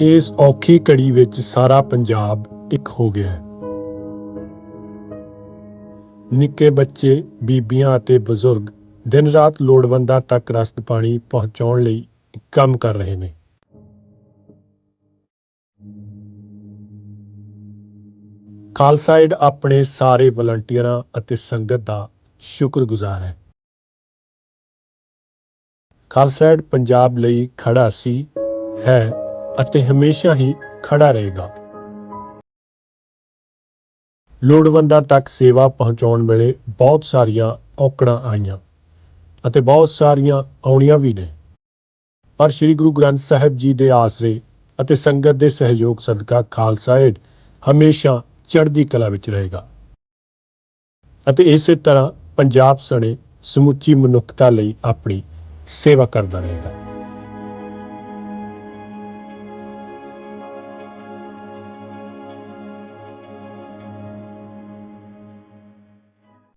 ਇਸ ਔਖੀ ਘੜੀ ਵਿੱਚ ਸਾਰਾ ਪੰਜਾਬ ਇੱਕ ਹੋ ਗਿਆ ਹੈ। ਨਿੱਕੇ ਬੱਚੇ, ਬੀਬੀਆਂ ਅਤੇ ਬਜ਼ੁਰਗ ਦਿਨ ਰਾਤ ਲੋੜਵੰਦਾਂ ਤੱਕ ਰਸਦ ਪਾਣੀ ਪਹੁੰਚਾਉਣ ਲਈ ਕੰਮ ਕਰ ਰਹੇ ਨੇ। ਖਾਲਸਾਇਡ ਆਪਣੇ ਸਾਰੇ ਵਲੰਟੀਅਰਾਂ ਅਤੇ ਸੰਗਤ ਦਾ ਸ਼ੁਕਰਗੁਜ਼ਾਰ ਹੈ। ਖਾਲਸਾਇਡ ਪੰਜਾਬ ਲਈ ਖੜਾ ਸੀ, ਹੈ ਅਤੇ ਹਮੇਸ਼ਾ ਹੀ ਖੜਾ ਰਹੇਗਾ। ਲੋੜਵੰਦਾਂ ਤੱਕ ਸੇਵਾ ਪਹੁੰਚਾਉਣ ਵੇਲੇ ਬਹੁਤ ਸਾਰੀਆਂ ਔਕੜਾਂ ਆਈਆਂ ਅਤੇ ਬਹੁਤ ਸਾਰੀਆਂ ਆਉਣੀਆਂ ਵੀ ਨੇ। ਪਰ ਸ੍ਰੀ ਗੁਰੂ ਗ੍ਰੰਥ ਸਾਹਿਬ ਜੀ ਦੇ ਆਸਰੇ ਅਤੇ ਸੰਗਤ ਦੇ ਸਹਿਯੋਗ ਸਦਕਾ ਖਾਲਸਾ ਏਡ ਹਮੇਸ਼ਾ ਚੜ੍ਹਦੀ ਕਲਾ ਵਿੱਚ ਰਹੇਗਾ। ਅਤੇ ਇਸੇ ਤਰ੍ਹਾਂ ਪੰਜਾਬ ਸਣੇ ਸਮੁੱਚੀ ਮਨੁੱਖਤਾ ਲਈ ਆਪਣੀ ਸੇਵਾ ਕਰਦਾ ਰਹੇਗਾ।